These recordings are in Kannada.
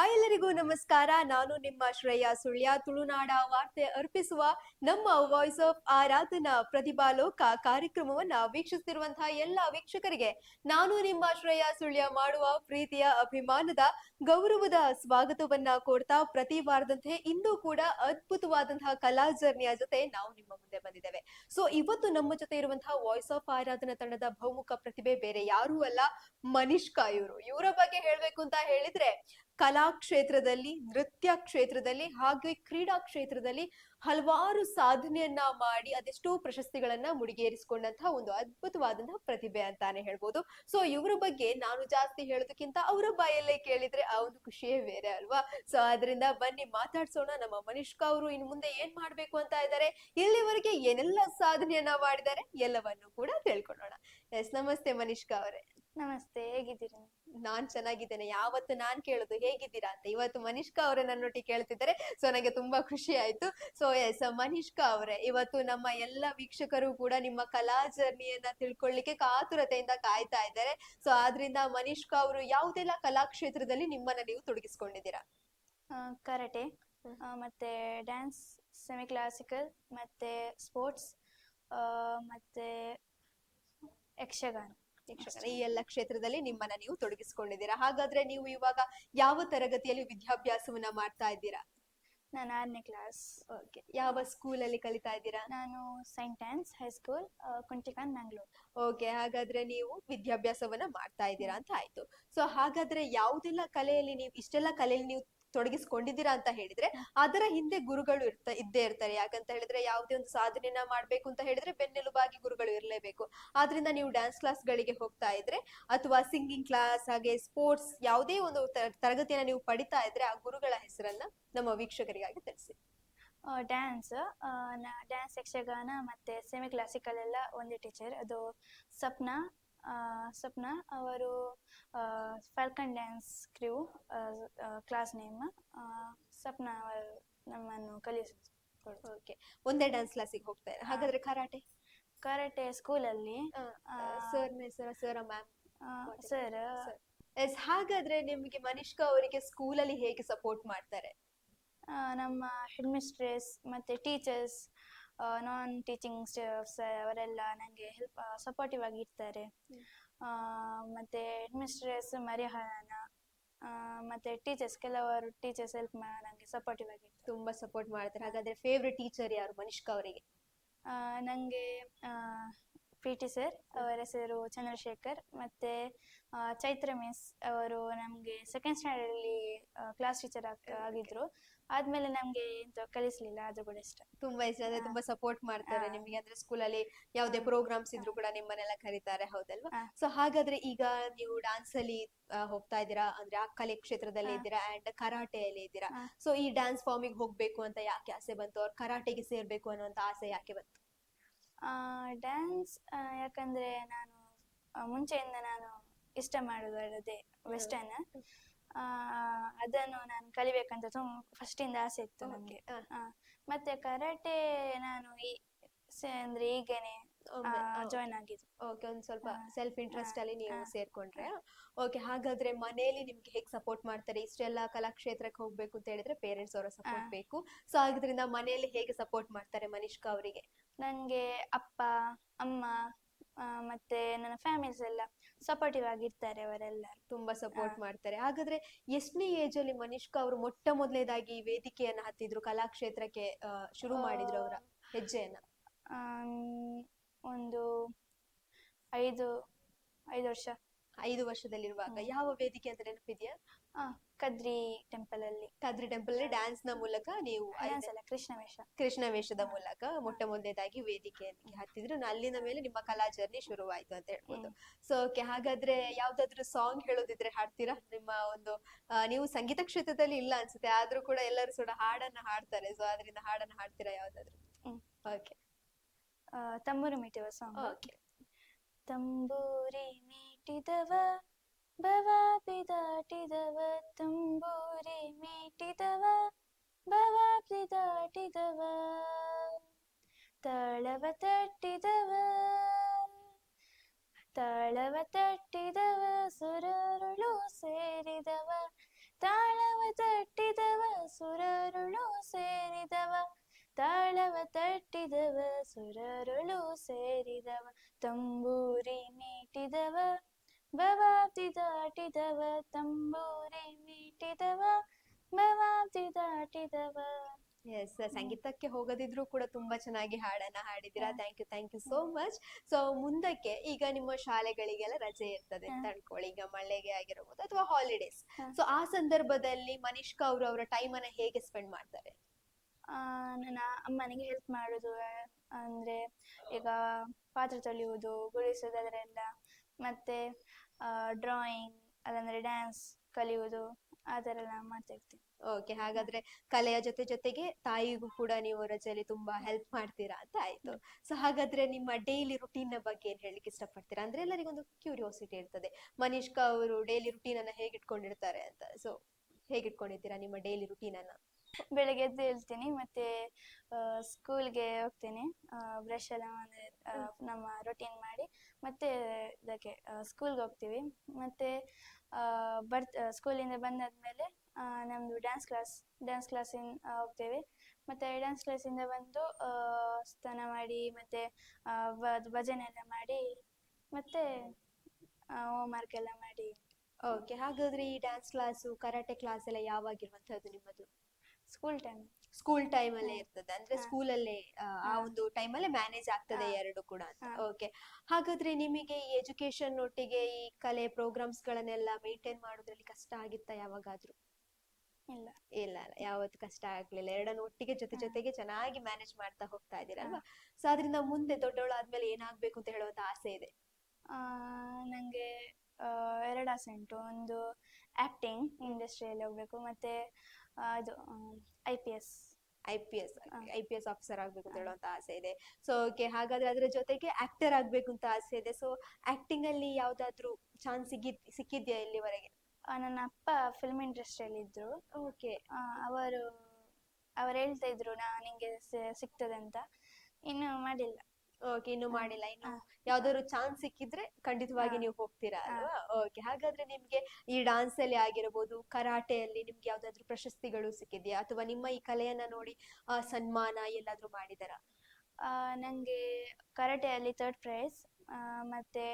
ಹಾಯ್ ಎಲ್ಲರಿಗೂ ನಮಸ್ಕಾರ. ನಾನು ನಿಮ್ಮ ಶ್ರೇಯ ಸುಳ್ಯ. ತುಳುನಾಡ ವಾರ್ತೆ ಅರ್ಪಿಸುವ ನಮ್ಮ ವಾಯ್ಸ್ ಆಫ್ ಆರಾಧನಾ ಪ್ರತಿಭಾಲೋಕ ಕಾರ್ಯಕ್ರಮವನ್ನ ವೀಕ್ಷಿಸುತ್ತಿರುವಂತಹ ಎಲ್ಲ ವೀಕ್ಷಕರಿಗೆ ನಾನು ನಿಮ್ಮ ಶ್ರೇಯ ಸುಳ್ಯ ಮಾಡುವ ಪ್ರೀತಿಯ ಅಭಿಮಾನದ ಗೌರವದ ಸ್ವಾಗತವನ್ನ ಕೋರ್ತಾ ಪ್ರತಿ ವಾರದಂತೆ ಇಂದು ಕೂಡ ಅದ್ಭುತವಾದಂತಹ ಕಲಾ ಜರ್ನಿಯ ಜೊತೆ ನಾವು ನಿಮ್ಮ ಮುಂದೆ ಬಂದಿದ್ದೇವೆ. ಸೊ ಇವತ್ತು ನಮ್ಮ ಜೊತೆ ಇರುವಂತಹ ವಾಯ್ಸ್ ಆಫ್ ಆರಾಧನಾ ತಂಡದ ಬಹುಮುಖ ಪ್ರತಿಭೆ ಬೇರೆ ಯಾರೂ ಅಲ್ಲ ಮನಿಷ್ಕಾ ಇವರು ಇವರ ಬಗ್ಗೆ ಹೇಳ್ಬೇಕು ಅಂತ ಹೇಳಿದ್ರೆ ಕಲಾ ಕ್ಷೇತ್ರದಲ್ಲಿ ನೃತ್ಯ ಕ್ಷೇತ್ರದಲ್ಲಿ, ಹಾಗೆ ಕ್ರೀಡಾ ಕ್ಷೇತ್ರದಲ್ಲಿ ಹಲವಾರು ಸಾಧನೆಯನ್ನ ಮಾಡಿ ಅದೆಷ್ಟೋ ಪ್ರಶಸ್ತಿಗಳನ್ನ ಮುಡಿಗೇರಿಸಿಕೊಂಡಂತಹ ಒಂದು ಅದ್ಭುತವಾದಂತಹ ಪ್ರತಿಭೆ ಅಂತಾನೆ ಹೇಳ್ಬೋದು. ಸೊ ಇವರ ಬಗ್ಗೆ ನಾನು ಜಾಸ್ತಿ ಹೇಳೋದಕ್ಕಿಂತ ಅವರ ಬಾಯಲ್ಲೇ ಕೇಳಿದ್ರೆ ಆ ಒಂದು ಖುಷಿಯೇ ಬೇರೆ ಅಲ್ವಾ? ಸೊ ಅದರಿಂದ ಬನ್ನಿ, ಮಾತಾಡ್ಸೋಣ. ನಮ್ಮ ಮನಿಷ್ಕಾ ಅವರು ಇನ್ನು ಮುಂದೆ ಏನ್ ಮಾಡ್ಬೇಕು ಅಂತ ಇದ್ದಾರೆ? ಇಲ್ಲಿವರೆಗೆ ಏನೆಲ್ಲ ಸಾಧನೆಯನ್ನ ಮಾಡಿದ್ದಾರೆ? ಎಲ್ಲವನ್ನು ಕೂಡ ತಿಳ್ಕೊಳ್ಳೋಣ. ಎಸ್ ನಮಸ್ತೆ ಮನಿಷ್ಕಾ ಅವರೇ. ನಮಸ್ತೆ ಹೇಗಿದ್ದೀರಿ? ನಾನ್ ಚೆನ್ನಾಗಿದ್ದೇನೆ. ಯಾವತ್ತು ನಾನ್ ಕೇಳುದು ಹೇಗಿದ್ದೀರಾ ಅಂತ. ಇವತ್ತು ಮನಿಷ್ಕಾ ಅವರೇ ನನ್ನೊಟ್ಟಿಗೆ ಕೇಳ್ತಿದ್ದಾರೆ. ಸೊ ನನಗೆ ತುಂಬಾ ಖುಷಿ ಆಯ್ತು. ಸೊ ಎಸ್ ಮನಿಷ್ಕಾ ಅವರೇ ಇವತ್ತು ನಮ್ಮ ಎಲ್ಲ ವೀಕ್ಷಕರು ಕೂಡ ನಿಮ್ಮ ಕಲಾ ಜರ್ನಿಯನ್ನ ತಿಳ್ಕೊಳ್ಳಿಕ್ಕೆ ಕಾತುರತೆಯಿಂದ ಕಾಯ್ತಾ ಇದ್ದಾರೆ. ಸೊ ಆದ್ರಿಂದ ಮನಿಷ್ಕಾ ಅವರು ಯಾವುದೆಲ್ಲ ಕಲಾ ಕ್ಷೇತ್ರದಲ್ಲಿ ನಿಮ್ಮನ್ನ ನೀವು ತೊಡಗಿಸ್ಕೊಂಡಿದ್ದೀರಾ? ಆ, ಕರಾಟೆ ಆ, ಮತ್ತೆ ಡ್ಯಾನ್ಸ್ ಸೆಮಿ ಕ್ಲಾಸಿಕಲ್ ಮತ್ತೆ ಸ್ಪೋರ್ಟ್ಸ್ ಮತ್ತೆ ಯಕ್ಷಗಾನ. ಈ ಎಲ್ಲ ಕ್ಷೇತ್ರದಲ್ಲಿ ನಿಮ್ಮನ್ನ ನೀವು ತೊಡಗಿಸಿಕೊಂಡಿದ್ದೀರಾ? ಹಾಗಾದ್ರೆ ನೀವು ಇವಾಗ ಯಾವ ತರಗತಿಯಲ್ಲಿ ವಿದ್ಯಾಭ್ಯಾಸವನ್ನ ಮಾಡ್ತಾ ಇದ್ದೀರಾ? ನಾನು ಆರನೇ ಕ್ಲಾಸ್. ಓಕೆ ಯಾವ ಸ್ಕೂಲ್ ಅಲ್ಲಿ ಕಲಿತಾ ಇದ್ದೀರಾ? ನಾನು Saint Ann's high school Kuntikan Mangalore okay ಹಾಗಾದ್ರೆ ನೀವು ವಿದ್ಯಾಭ್ಯಾಸವನ್ನ ಮಾಡ್ತಾ ಇದ್ದೀರಾ ಅಂತ ಆಯ್ತು. ಸೊ ಹಾಗಾದ್ರೆ ಯಾವುದೆಲ್ಲ ಕಲೆಯಲ್ಲಿ ನೀವು ಇಷ್ಟೆಲ್ಲ ಕಲೆಯಲ್ಲಿ ನೀವು ತೊಡಗಿಸ್ಕೊಂಡಿದ್ದೀರಾ ಅಂತ ಹೇಳಿದ್ರೆ ಅದರ ಹಿಂದೆ ಗುರುಗಳು ಇರ್ತ ಇದ್ದೇ ಇರ್ತಾರೆ. ಯಾಕಂತ ಹೇಳಿದ್ರೆ ಯಾವುದೇ ಒಂದು ಸಾಧನೆನ ಮಾಡ್ಬೇಕು ಅಂತ ಹೇಳಿದ್ರೆ ಬೆನ್ನೆಲುಬಾಗಿ ಗುರುಗಳು ಇರಲೇಬೇಕು. ಆದ್ರಿಂದ ನೀವು ಡ್ಯಾನ್ಸ್ ಕ್ಲಾಸ್ ಗಳಿಗೆ ಹೋಗ್ತಾ ಇದ್ರೆ ಅಥವಾ ಸಿಂಗಿಂಗ್ ಕ್ಲಾಸ್ ಹಾಗೆ ಸ್ಪೋರ್ಟ್ಸ್ ಯಾವುದೇ ಒಂದು ತರ- ತರಗತಿಯನ್ನ ನೀವು ಪಡಿತಾ ಇದ್ರೆ ಆ ಗುರುಗಳ ಹೆಸರನ್ನ ನಮ್ಮ ವೀಕ್ಷಕರಿಗಾಗಿ ತಿಳಿಸಿ. ಡ್ಯಾನ್ಸ್ ಡ್ಯಾನ್ಸ್ ಯಕ್ಷಗಾನ ಮತ್ತೆ ಸೆಮಿ ಕ್ಲಾಸಿಕಲ್ ಎಲ್ಲ ಒಂದೇ ಟೀಚರ್ ಅದು ಸಪ್ನಾ ಆ, ಸಪ್ನಾ ಅವರು Falcon dance crew class name Swapna ಅವರು ನಮ್ಮನ್ನು ಕಲಿಸಿಕೊಡ್ತಾರೆ. ಓಕೆ ಒಂದೇ ಡ್ಯಾನ್ಸ್ ಕ್ಲಾಸಿಗೆ ಹೋಗ್ತಾರೆ. ಇದ್ದಾರೆ ಹಾಗಾದ್ರೆ ಕರಾಟೆ ಕರಾಟೆ ಸ್ಕೂಲಲ್ಲಿ ಅಲ್ಲಿ ಸರ್ ಹೆಸರ ಸರ್ ಮ್ಯಾಮ್ ಸರ್ ಎಸ್ ಹಾಗಾದ್ರೆ ನಿಮಗೆ ಮನಿಷ್ಕಾ ಅವರಿಗೆ ಸ್ಕೂಲಲ್ಲಿ ಹೇಗೆ ಸಪೋರ್ಟ್ ಮಾಡ್ತಾರೆ? ನಮ್ಮ ಹೆಡ್ ಮಿಸ್ಟ್ರೆಸ್ ಮತ್ತೆ ಟೀಚರ್ಸ್ ನಾನ್ ಟೀಚಿಂಗ್ ಸ್ಟಾಫ್ಸ್ ಅವರೆಲ್ಲ ನನಗೆ ಹೆಲ್ಪ್ ಸಪೋರ್ಟಿವ್ ಆಗಿ ಇರ್ತಾರೆ ಮತ್ತೆ ಹೆಡ್ ಮಿಸ್ಟ್ರೆಸ್ ಮರಿಹಾನ ಮತ್ತೆ ಟೀಚರ್ಸ್ ಕೆಲವರು ಟೀಚರ್ಸ್ ಹೆಲ್ಪ್ ನನಗೆ ಸಪೋರ್ಟಿವ್ ಆಗಿ ತುಂಬಾ ಸಪೋರ್ಟ್ ಮಾಡ್ತಾರೆ. ಹಾಗಾದ್ರೆ ಫೇವ್ರೆಟ್ ಟೀಚರ್ ಯಾರು ಮನಿಷ್ಕಾ ಅವರಿಗೆ? ನನಗೆ ಪಿ ಟಿ ಸರ್ ಅವರ ಹೆಸರು ಚಂದ್ರಶೇಖರ್. ಮತ್ತೆ ಚೈತ್ರ ಮಿಸ್ ಅವರು ನಮಗೆ ಸೆಕೆಂಡ್ ಸ್ಟ್ಯಾಂಡರ್ಡ್ ಅಲ್ಲಿ ಕ್ಲಾಸ್ ಟೀಚರ್ ಆಗಿದ್ರು. ಆದ್ಮೇಲೆ ನಮ್ಗೆ ಕಲಿಸ್ಲಿಲ್ಲ ಆದ್ರೂ ಕೂಡ ಇಷ್ಟ ತುಂಬಾ ಇಷ್ಟ ಅಂದ್ರೆ ತುಂಬಾ ಸಪೋರ್ಟ್ ಮಾಡ್ತಾರೆ. ನಿಮ್ಗೆ. ಅಂದ್ರೆ ಸ್ಕೂಲಲ್ಲಿ ಯಾವ್ದೇ ಪ್ರೋಗ್ರಾಮ್ಸ್ ಇದ್ರು ಕೂಡ ನಿಮ್ಮನ್ನೆಲ್ಲ ಕರೀತಾರೆ ಹೌದಲ್ವಾ. ಸೊ ಹಾಗಾದ್ರೆ ಈಗ ನೀವು ಡಾನ್ಸ್ ಅಲ್ಲಿ ಹೋಗ್ತಾ ಇದ್ದೀರಾ? ಅಂದ್ರೆ ಆ ಕಲೆ ಕ್ಷೇತ್ರದಲ್ಲಿ ಇದ್ದೀರಾ? ಅಂಡ್ ಕರಾಟೆಯಲ್ಲಿ ಇದ್ದೀರಾ. ಸೊ ಈ ಡ್ಯಾನ್ಸ್ ಫಾರ್ಮಿಗೆ ಹೋಗ್ಬೇಕು ಅಂತ ಯಾಕೆ ಆಸೆ ಬಂತು? ಅವ್ರ ಕರಾಟೆಗೆ ಸೇರ್ಬೇಕು ಅನ್ನುವಂತ ಆಸೆ ಯಾಕೆ ಬಂತು? ಡ್ಯಾನ್ಸ್ ಯಾಕಂದ್ರೆ ನಾನು ಮುಂಚೆಯಿಂದ ನಾನು ಇಷ್ಟ ಮಾಡುವುದೇ ವೆಸ್ಟರ್ನ್ ಅದನ್ನು ನಾನು ಕಲಿಬೇಕಂತ ತುಂಬ ಫಸ್ಟಿಂದ ಆಸೆ ಇತ್ತು ನನಗೆ. ಮತ್ತೆ ಕರಾಟೆ ನಾನು ಈ ಅಂದ್ರೆ ಈಗೇನೆ ಜಾಯ್ನ್ ಆಗಿದ್ದು. ಓಕೆ ಒಂದ್ ಸ್ವಲ್ಪ ಸೆಲ್ಫ್ ಇಂಟ್ರೆಸ್ಟ್ ಅಲ್ಲಿ ನೀವು ಸೇರ್ಕೊಂಡ್ರೆ ಓಕೆ ಹಾಗಾದ್ರೆ ಮನೆಯಲ್ಲಿ ನಿಮ್ಗೆ ಹೇಗ್ ಸಪೋರ್ಟ್ ಮಾಡ್ತಾರೆ? ಇಷ್ಟೆಲ್ಲ ಕಲಾಕ್ಷೇತ್ರಕ್ಕೆ ಹೋಗ್ಬೇಕು ಅಂತ ಹೇಳಿದ್ರೆ ಪೇರೆಂಟ್ಸ್ ಅವರ ಸಪೋರ್ಟ್ ಬೇಕು. ಸೊ ಆಗಿದ್ರಿಂದ ಮನೆಯಲ್ಲಿ ಹೇಗೆ ಸಪೋರ್ಟ್ ಮಾಡ್ತಾರೆ ಮನಿಷ್ಕಾ ಅವರಿಗೆ? ನನಗೆ ಅಪ್ಪ ಅಮ್ಮ ಮತ್ತೆ ನನ್ನ ಫ್ಯಾಮಿಲೀಸ್ ಎಲ್ಲ ಸಪೋರ್ಟಿವ್ ಆಗಿರ್ತಾರೆ ಅವರೆಲ್ಲ ತುಂಬಾ ಸಪೋರ್ಟ್ ಮಾಡ್ತಾರೆ. ಹಾಗಾದ್ರೆ ಎಷ್ಟನೇ ಏಜ್ ಅಲ್ಲಿ ಮನಿಷ್ಕಾ ಅವರು ಮೊಟ್ಟ ಮೊದಲೇದಾಗಿ ಈ ವೇದಿಕೆಯನ್ನ ಹತ್ತಿದ್ರು ಕಲಾಕ್ಷೇತ್ರಕ್ಕೆ ಶುರು ಮಾಡಿದ್ರು ಅವರ ಹೆಜ್ಜೆಯನ್ನ? ಒಂದು ಐದು ಐದು ವರ್ಷ. ಐದು ವರ್ಷದಲ್ಲಿರುವಾಗ. ಯಾವ ವೇದಿಕೆ ಅಂತ ನೆನಪಿದೆಯಾ? ಆ, ಕದ್ರಿ ಟೆಂಪಲ್ ಅಲ್ಲಿ ಕದ್ರಿ ಟೆಂಪಲ್ ಅಲ್ಲಿ ಡ್ಯಾನ್ಸ್ನ ಮೂಲಕ ನೀವು ಡ್ಯಾನ್ಸ್ ಐದು- ಅಲ್ಲ ಕೃಷ್ಣ ವೇಷ. ಕೃಷ್ಣ ವೇಷದ ಮೂಲಕ ಮೊಟ್ಟ ಮೊದಲನೇದಾಗಿ ವೇದಿಕೆಗೆ ಹತ್ತಿದ್ರು. ನ- ಅಲ್ಲಿಂದ ಮೇಲೆ ನಿಮ್ಮ ಕಲಾ ಜರ್ನಿ ಶುರುವಾಯ್ತು ಅಂತ ಹೇಳ್ಬೋದು. ಸೊ ಓಕೆ ಹಾಗಾದ್ರೆ ಯಾವ್ದಾದ್ರು ಸಾಂಗ್ ಹೇಳೋದಿದ್ರೆ ಹಾಡ್ತೀರಾ? ನಿಮ್ಮ ಒಂದು ಆ, ನೀವು ಸಂಗೀತ ಕ್ಷೇತ್ರದಲ್ಲಿ ಇಲ್ಲ ಅನ್ಸುತ್ತೆ. ಆದ್ರೂ ಕೂಡ ಎಲ್ಲರೂ ಕೂಡ ಹಾಡನ್ನ ಹಾಡ್ತಾರೆ. ಸೊ ಅದರಿಂದ ಹಾಡನ್ನ ಹಾಡ್ತೀರಾ ಯಾವ್ದಾದ್ರು? ಹ್ಮ್. ಓಕೆ ತಂಬೂರಿ ಮೀಟಿವ ಸಾಂಗ್ ಓಕೆ ತಂಬೂರಿ ಮೀಟಿದವ ಬವಾಪಿ ದಾಟಿದವ ತಂಬೂರಿ ಮೀಟಿದವ ಬವಾಪಿ ದಾಟಿದವ ತಳವ ತಟ್ಟಿದವ ತಳವ ತಟ್ಟಿದವ ಸುರರುಳು ಸೇರಿದವ ತಂಬೂರಿ ಮೀಟಿದವ ಬವಾತಿ ದಾಟಿದವ ತಂಬೂರಿ ಮೀಟಿದವ ಬವಾತಿ ದಾಟಿದವ. ಎಸ್ ಸಂಗೀತಕ್ಕೆ ಹೋಗದಿದ್ರು ಕೂಡ ತುಂಬಾ ಚೆನ್ನಾಗಿ ಹಾಡನ್ನ ಹಾಡಿದಿರಾ. Thank you thank you so much so ಮುಂದಕ್ಕೆ ಈಗ ನಿಮ್ಮ ಶಾಲೆಗಳಿಗೆಲ್ಲ ರಜೆ ಇರ್ತದೆ ಅಂತ ಅನ್ಕೊಳ್ಳಿ. ಈಗ ಮಳೆಗೆ ಆಗಿರಬಹುದು ಅಥವಾ ಹಾಲಿಡೇಸ್. ಸೊ ಆ ಸಂದರ್ಭದಲ್ಲಿ ಮನಿಷ್ಕಾ ಅವರು ಅವರ ಟೈಮ್ ಅನ್ನ ಹೇಗೆ ಸ್ಪೆಂಡ್ ಮಾಡ್ತಾರೆ? ನನ್ನ ಅಮ್ಮನಿಗೆ ಹೆಲ್ಪ್ ಮಾಡೋದು. ಅಂದರೆ ಈಗ ಪಾತ್ರೆ ತೊಳೆಯುವುದು, ಗುಡಿಸೋದು ಅದರೆಲ್ಲ, ಮತ್ತು ಡ್ರಾಯಿಂಗ್ ಅದಂದ್ರೆ ಡ್ಯಾನ್ಸ್ ಕಲಿಯುವುದು, ಆ ಥರ ಎಲ್ಲ ಮಾಡ್ತಾ ಇರ್ತೀನಿ. ಓಕೆ ಹಾಗಾದ್ರೆ ಕಲೆಯ ಜೊತೆ ಜೊತೆಗೆ ತಾಯಿಗೂ ಕೂಡ ನೀವು ರಜೆಯಲ್ಲಿ ತುಂಬಾ ಹೆಲ್ಪ್ ಮಾಡ್ತೀರಾ ಅಂತ ಆಯ್ತು. ಸೊ ಹಾಗಾದ್ರೆ ನಿಮ್ಮ ಡೈಲಿ ರುಟೀನ್ನ ಬಗ್ಗೆ ಏನ್ ಹೇಳಲಿಕ್ಕೆ ಇಷ್ಟಪಡ್ತೀರಾ? ಅಂದ್ರೆ ಎಲ್ಲರಿಗೊಂದು ಕ್ಯೂರಿಯಾಸಿಟಿ ಇರ್ತದೆ. ಮನೀಷ್ಕಾ ಅವರು ಡೈಲಿ ರುಟೀನ್ ಅನ್ನ ಹೇಗೆ ಇಟ್ಕೊಂಡಿರ್ತಾರೆ ಅಂತ. ಸೊ ಹೇಗೆ ಇಟ್ಕೊಂಡಿದ್ದೀರಾ ನಿಮ್ಮ ಡೈಲಿ ರುಟೀನ್ ಅನ್ನ? ಬೆಳಗ್ಗೆ ಎದ್ದು ಹೇಳ್ತೀನಿ ಮತ್ತೆ ಸ್ಕೂಲ್ಗೆ ಹೋಗ್ತೀನಿ. ಬ್ರಷ್ ಎಲ್ಲ ಅಂದರೆ ನಮ್ಮ ರೊಟೀನ್ ಮಾಡಿ ಮತ್ತೆ ಇದಕ್ಕೆ ಸ್ಕೂಲ್ಗೆ ಹೋಗ್ತೀವಿ. ಮತ್ತೆ ಬರ್ತ್ ಸ್ಕೂಲಿಂದ ಬಂದಾದ್ಮೇಲೆ ನಮ್ಮದು ಡ್ಯಾನ್ಸ್ ಕ್ಲಾಸ್ ಡ್ಯಾನ್ಸ್ ಕ್ಲಾಸಿನ ಹೋಗ್ತೇವೆ. ಮತ್ತೆ ಡ್ಯಾನ್ಸ್ ಕ್ಲಾಸಿಂದ ಬಂದು ಆ, ಸ್ನಾನ ಮಾಡಿ ಮತ್ತೆ ಭಜನೆ ಎಲ್ಲ ಮಾಡಿ ಮತ್ತೆ ಹೋಮ್ವರ್ಕ್ ಎಲ್ಲ ಮಾಡಿ. ಓಕೆ ಹಾಗಾದ್ರೆ ಈ ಡ್ಯಾನ್ಸ್ ಕ್ಲಾಸು ಕರಾಟೆ ಕ್ಲಾಸ್ ಎಲ್ಲ ಯಾವಾಗಿರುವಂತದ್ದು ನಿಮ್ಮದು? ಸ್ಕೂಲ್ ಟೈಮ್ ಸ್ಕೂಲ್ ಟೈಮ್ ಅಲ್ಲೇ ಇರ್ತದೆ. ಅಂದ್ರೆ. ಸ್ಕೂಲ್ ಅಲ್ಲೇ ಆ, ಒಂದು ಟೈಮ್ ಅಲ್ಲೇ ಮ್ಯಾನೇಜ್ ಆಗ್ತದೆ. ಎರಡು ಕೂಡ ಅಂತ. ಓಕೆ ಹಾಗಾದ್ರೆ ನಿಮಗೆ ಈ ಎಜುಕೇಶನ್ ಒಟ್ಟಿಗೆ ಈ ಕಲೆ ಪ್ರೋಗ್ರಾಮ್ಸ್ ಗಳನ್ನೆಲ್ಲ ಮೇಂಟೈನ್ ಮಾಡೋದ್ರಲ್ಲಿ ಕಷ್ಟ ಆಗಿತ್ತಾ ಯಾವಾಗಾದ್ರೂ? ಇಲ್ಲ. ಇಲ್ಲ ಯಾವತ್ತು ಕಷ್ಟ ಆಗ್ಲಿಲ್ಲ. ಎರಡನ್ನು ಒಟ್ಟಿಗೆ ಜೊತೆ ಜೊತೆಗೆ ಚೆನ್ನಾಗಿ ಮ್ಯಾನೇಜ್ ಮಾಡ್ತಾ ಹೋಗ್ತಾ. ಇದ್ದೀರಲ್ವಾ ಸೊ ಅದರಿಂದ ಮುಂದೆ ದೊಡ್ಡವಳಾದ್ಮೇಲೆ ಏನಾಗ್ಬೇಕು ಅಂತ ಹೇಳುವಂತ ಆಸೆ ಇದೆ? ನಂಗೆ ಎರಡು ಆಸೆ ಉಂಟು. ಒಂದು ಆ್ಯಕ್ಟಿಂಗ್ ಇಂಡಸ್ಟ್ರಿಯಲ್ಲಿ ಹೋಗಬೇಕು ಮತ್ತು ಇದು I P S I P S. I P S officer ಆಗ್ಬೇಕು ಅಂತ. ಹೇಳುವಂತ ಆಸೆ ಇದೆ. ಸೊ ಓಕೆ ಹಾಗಾದ್ರೆ ಅದರ ಜೊತೆಗೆ ಆಕ್ಟರ್ ಆಗ್ಬೇಕು ಅಂತ ಆಸೆ ಇದೆ. ಸೊ ಆಕ್ಟಿಂಗ್ ಅಲ್ಲಿ ಯಾವ್ದಾದ್ರು ಚಾನ್ಸ್ ಸಿಗಿದ್ ಸಿಕ್ಕಿದ್ಯಾ ಇಲ್ಲಿವರೆಗೆ? ನನ್ನ ಅಪ್ಪ ಫಿಲ್ಮ್ ಇಂಡಸ್ಟ್ರಿಯಲ್ಲಿ ಇದ್ದರು ಓಕೆ ಅವರು ಅವ್ರು ಹೇಳ್ತಾ ಇದ್ರು ನಾ ನಿಂಗೆ ಸಿಗ್ತದೆ ಅಂತ. ಇನ್ನು ಮಾಡಿಲ್ಲ. ಓಕೆ ಇನ್ನು. ಮಾಡಿಲ್ಲ. ಇನ್ನು ಯಾವ್ದಾದ್ರು ಚಾನ್ಸ್ ಸಿಕ್ಕಿದ್ರೆ ಖಂಡಿತವಾಗಿ ನೀವು ಹೋಗ್ತೀರಾ ಅಲ್ವಾ? ಓಕೆ ಹಾಗಾದ್ರೆ ನಿಮ್ಗೆ ಈ ಡಾನ್ಸ್ ಅಲ್ಲಿ ಆಗಿರ್ಬೋದು ಕರಾಟೆಯಲ್ಲಿ ನಿಮ್ಗೆ ಯಾವ್ದಾದ್ರು ಪ್ರಶಸ್ತಿಗಳು ಸಿಕ್ಕಿದ್ಯಾ? ಅಥವಾ ನಿಮ್ಮ ಈ ಕಲೆಯನ್ನ ನೋಡಿ ಆ, ಸನ್ಮಾನ ಎಲ್ಲಾದ್ರೂ ಮಾಡಿದಾರಾ? ನನಗೆ ಕರಾಟೆಯಲ್ಲಿ ಥರ್ಡ್ ಪ್ರೈಸ್ ಮತ್ತೆ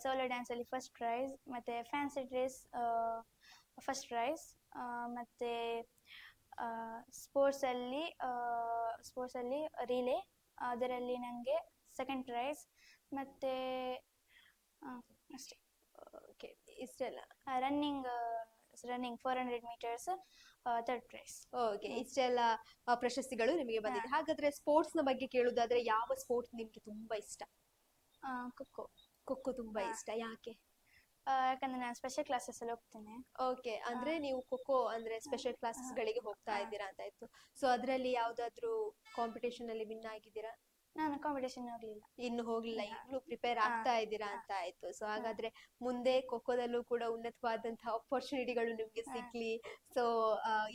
ಸೋಲೋ ಡ್ಯಾನ್ಸಲ್ಲಿ ಫಸ್ಟ್ ಪ್ರೈಸ್ ಮತ್ತೆ ಫ್ಯಾನ್ಸಿ ಡ್ರೆಸ್ ಫಸ್ಟ್ ಪ್ರೈಸ್ ಮತ್ತೆ ಸ್ಪೋರ್ಟ್ಸ್ ಅಲ್ಲಿ ಸ್ಪೋರ್ಟ್ಸ್ ಅಲ್ಲಿ ರಿಲೇ ಅದರಲ್ಲಿ ನನಗೆ ಸೆಕೆಂಡ್ ಪ್ರೈಸ್ ಮತ್ತು ಅಷ್ಟೇ. ಓಕೆ ಇಷ್ಟೆಲ್ಲ. Running running four hundred metres third prize okay. ಇಷ್ಟೆಲ್ಲ ಪ್ರಶಸ್ತಿಗಳು ನಿಮಗೆ ಬಂದಿದೆ. ಹಾಗಾದರೆ ಹಾಗಾದ್ರೆ ಸ್ಪೋರ್ಟ್ಸ್ನ ಬಗ್ಗೆ ಕೇಳೋದಾದರೆ ಯಾವ ಸ್ಪೋರ್ಟ್ಸ್ ನಿಮಗೆ ತುಂಬಾ ಇಷ್ಟ? ಖೋಖೋ ಖೋಖೋ ತುಂಬಾ. ಇಷ್ಟ. ಯಾಕೆ? ಯಾಕಂದರೆ ನಾನು ಸ್ಪೆಷಲ್ ಕ್ಲಾಸಸ್ ಅಲ್ಲಿ ಹೋಗ್ತೇನೆ. ಓಕೆ ಅಂದ್ರೆ ನೀವು ಖೋಖೋ ಅಂದ್ರೆ ಸ್ಪೆಷಲ್ ಕ್ಲಾಸಸ್ ಗಳಿಗೆ ಹೋಗ್ತಾ. ಇದ್ದೀರಾ ಅಂತ ಆಯ್ತು. ಸೊ ಅದ್ರಲ್ಲಿ ಯಾವ್ದಾದ್ರು ಕಾಂಪಿಟೇಷನ್ ಅಲ್ಲಿ ವಿನ್ ಆಗಿದ್ದೀರಾ? ನಾನು ಕಾಂಪಿಟೇಷನ್ ಹೋಗ್ಲಿಲ್ಲ ಇನ್ನು ಹೋಗ್ಲಿಲ್ಲ. ಈಗಲೂ ಪ್ರಿಪೇರ್ ಆಗ್ತಾ ಇದ್ದೀರಾ ಅಂತ ಆಯ್ತು. ಸೊ ಹಾಗಾದ್ರೆ ಮುಂದೆ ಖೋಖೋದಲ್ಲೂ ಕೂಡ ಉನ್ನತವಾದಂತಹ ಅಪರ್ಚುನಿಟಿಗಳು ನಿಮ್ಗೆ. ಸಿಗ್ಲಿ ಸೊ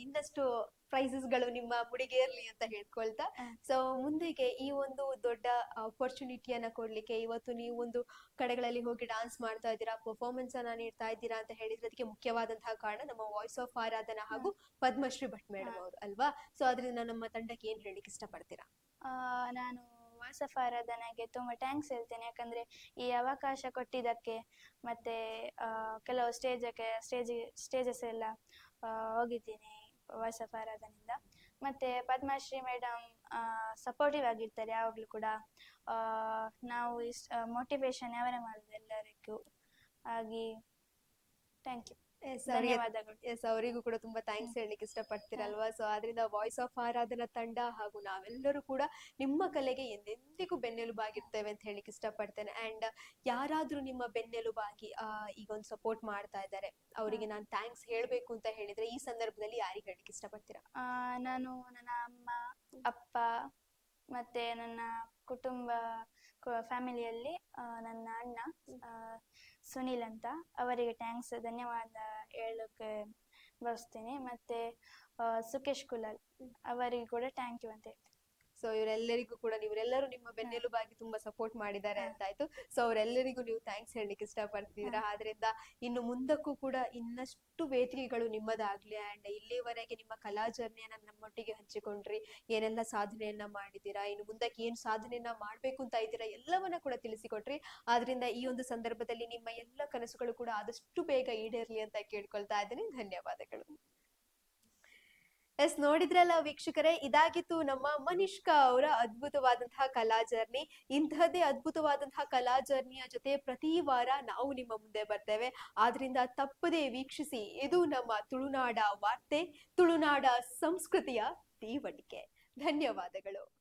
ಇನ್ನಷ್ಟು ಪ್ರೈಸಸ್ಗಳು ನಿಮ್ಮ ಮುಡಿಗೇರ್ಲಿ ಅಂತ ಹೇಳ್ಕೊಳ್ತಾ. ಸೊ ಮುಂದೆಗೆ ಈ ಒಂದು ದೊಡ್ಡ ಅಪರ್ಚುನಿಟಿಯನ್ನ ಕೊಡ್ಲಿಕ್ಕೆ ಇವತ್ತು ನೀವು ಒಂದು ಕಡೆಗಳಲ್ಲಿ ಹೋಗಿ ಡಾನ್ಸ್ ಮಾಡ್ತಾ ಇದ್ದೀರಾ ಪರ್ಫಾರ್ಮೆನ್ಸ್ ಅನ್ನ ನೀಡ್ತಾ ಇದ್ದೀರಾ ಅಂತ ಹೇಳಿದ್ರೆ ಅದಕ್ಕೆ ಮುಖ್ಯವಾದಂತಹ ಕಾರಣ ನಮ್ಮ ವಾಯ್ಸ್ ಆಫ್ ಆರಾಧನಾ ಹಾಗೂ ಪದ್ಮಶ್ರೀ ಭಟ್ ಮೇಡಮ್ ಅವರು ಅಲ್ವಾ? ಸೊ ಅದರಿಂದ ನಮ್ಮ ತಂಡಕ್ಕೆ ಏನ್ ಹೇಳಿಕ್ ಇಷ್ಟಪಡ್ತೀರಾ? ನಾನು ವಾಸಫ್ ಆರಾಧನೆಗೆ ತುಂಬ ಥ್ಯಾಂಕ್ಸ್ ಹೇಳ್ತೇನೆ. ಯಾಕಂದರೆ ಈ ಅವಕಾಶ ಕೊಟ್ಟಿದ್ದಕ್ಕೆ ಮತ್ತೆ ಕೆಲವು ಸ್ಟೇಜಕ್ಕೆ ಸ್ಟೇಜ್ ಸ್ಟೇಜಸ್ ಎಲ್ಲ ಹೋಗಿದ್ದೇನೆ ವಾಸಫ್ ಆರಾಧನೆಯಿಂದ ಮತ್ತೆ ಪದ್ಮಶ್ರೀ ಮೇಡಮ್ ಸಪೋರ್ಟಿವ್ ಆಗಿರ್ತಾರೆ ಯಾವಾಗಲೂ ಕೂಡ. ನಾವು ಇಷ್ಟು ಮೋಟಿವೇಶನ್ ಅವರೇ ಮಾಡೋದು ಎಲ್ಲರಿಗೂ. ಹಾಗೆ ಥ್ಯಾಂಕ್ ಯು ಧನ್ಯವಾದಗಳು. ಎಸ್ ಅವರಿಗೂ ಕೂಡ ತುಂಬಾ ಥ್ಯಾಂಕ್ಸ್ ಹೇಳಲಿಕ್ಕೆ ಇಷ್ಟಪಡ್ತೀರಲ್ವಾ? ಸೊ ಆದ್ರಿಂದ ವಾಯ್ಸ್ ಆಫ್ ಆರಾಧನಾ ತಂಡ ಹಾಗೂ ನಾವೆಲ್ಲರೂ ಕೂಡ ನಿಮ್ಮ ಕಲೆಗೆ ಎಂದೆಂದಿಗೂ ಬೆನ್ನೆಲುಬಾಗಿರ್ತೇವೆ ಅಂತ ಹೇಳಿಕ್ಕೆ ಇಷ್ಟಪಡ್ತೇನೆ. ಅಂಡ್ ಯಾರಾದ್ರೂ ನಿಮ್ಮ ಬೆನ್ನೆಲುಬಾಗಿ ಈಗ ಒಂದು ಸಪೋರ್ಟ್ ಮಾಡ್ತಾ ಇದ್ದಾರೆ ಅವರಿಗೆ ನಾನು ಥ್ಯಾಂಕ್ಸ್ ಹೇಳಬೇಕು ಅಂತ ಹೇಳಿದ್ರೆ ಈ ಸಂದರ್ಭದಲ್ಲಿ ಯಾರಿಗೆ ಹೇಳಲಿಕ್ಕೆ ಇಷ್ಟಪಡ್ತೀರಾ? ನಾನು ನನ್ನ ಅಮ್ಮ ಅಪ್ಪ ಮತ್ತೆ ನನ್ನ ಕುಟುಂಬ ಫ್ಯಾಮಿಲಿಯಲ್ಲಿ ನನ್ನ ಅಣ್ಣ ಸುನಿಲ್ ಅಂತ. ಅವರಿಗೆ ಥ್ಯಾಂಕ್ಸ್ ಧನ್ಯವಾದ ಹೇಳೋಕ್ಕೆ ಬಯಸ್ತೀನಿ. ಮತ್ತು ಸುಖೇಶ್ ಕುಲಾಲ್, ಅವರಿಗೆ ಕೂಡ ಥ್ಯಾಂಕ್ ಯು ಅಂತ ಹೇಳ್ತೀನಿ. ಸೊ ಇವರೆಲ್ಲರಿಗೂ ಕೂಡ ನೀವರೆಲ್ಲರೂ ನಿಮ್ಮ ಬೆನ್ನೆಲುಬಾಗಿ ತುಂಬಾ ಸಪೋರ್ಟ್ ಮಾಡಿದ್ದಾರೆ ಅಂತ ಆಯ್ತು. ಸೊ ಅವರೆಲ್ಲರಿಗೂ ನೀವು ಥ್ಯಾಂಕ್ಸ್ ಹೇಳಲಿಕ್ಕೆ ಇಷ್ಟಪಡ್ತಿದ್ದೀರಾ. ಆದ್ರಿಂದ ಇನ್ನು ಮುಂದಕ್ಕೂ ಕೂಡ ಇನ್ನಷ್ಟು ವೇದಿಕೆಗಳು ನಿಮ್ಮದಾಗ್ಲಿ ಅಂಡ್ ಇಲ್ಲಿವರೆಗೆ ನಿಮ್ಮ ಕಲಾ ಜರ್ನಿಯನ್ನ ನಮ್ಮೊಟ್ಟಿಗೆ ಹಂಚಿಕೊಂಡ್ರಿ. ಏನೆಲ್ಲ ಸಾಧನೆಯನ್ನ ಮಾಡಿದ್ದೀರಾ ಇನ್ನು ಮುಂದಕ್ಕೆ ಏನ್ ಸಾಧನೆಯನ್ನ ಮಾಡ್ಬೇಕು ಅಂತ ಇದ್ದೀರಾ ಎಲ್ಲವನ್ನ ಕೂಡ ತಿಳಿಸಿಕೊಟ್ರಿ. ಆದ್ರಿಂದ ಈ ಒಂದು ಸಂದರ್ಭದಲ್ಲಿ ನಿಮ್ಮ ಎಲ್ಲ ಕನಸುಗಳು ಕೂಡ ಆದಷ್ಟು ಬೇಗ ಈಡೇರ್ಲಿ ಅಂತ ಕೇಳ್ಕೊಳ್ತಾ ಇದ್ದೀನಿ. ಧನ್ಯವಾದಗಳು. ಎಸ್, ನೋಡಿದ್ರಲ್ಲ ವೀಕ್ಷಕರೇ, ಇದಾಗಿತ್ತು ನಮ್ಮ ಮನಿಷ್ಕಾ ಅವರ ಅದ್ಭುತವಾದಂತಹ ಕಲಾ ಜರ್ನಿ. ಇಂತಹದ್ದೇ ಅದ್ಭುತವಾದಂತಹ ಕಲಾ ಜರ್ನಿಯ ಜೊತೆ ಪ್ರತಿ ವಾರ ನಾವು ನಿಮ್ಮ ಮುಂದೆ ಬರ್ತೇವೆ. ಆದ್ರಿಂದ ತಪ್ಪದೇ ವೀಕ್ಷಿಸಿ, ಇದು ನಮ್ಮ ತುಳುನಾಡ ವಾರ್ತೆ, ತುಳುನಾಡ ಸಂಸ್ಕೃತಿಯ ತೀವಟಿಕೆ ಧನ್ಯವಾದಗಳು.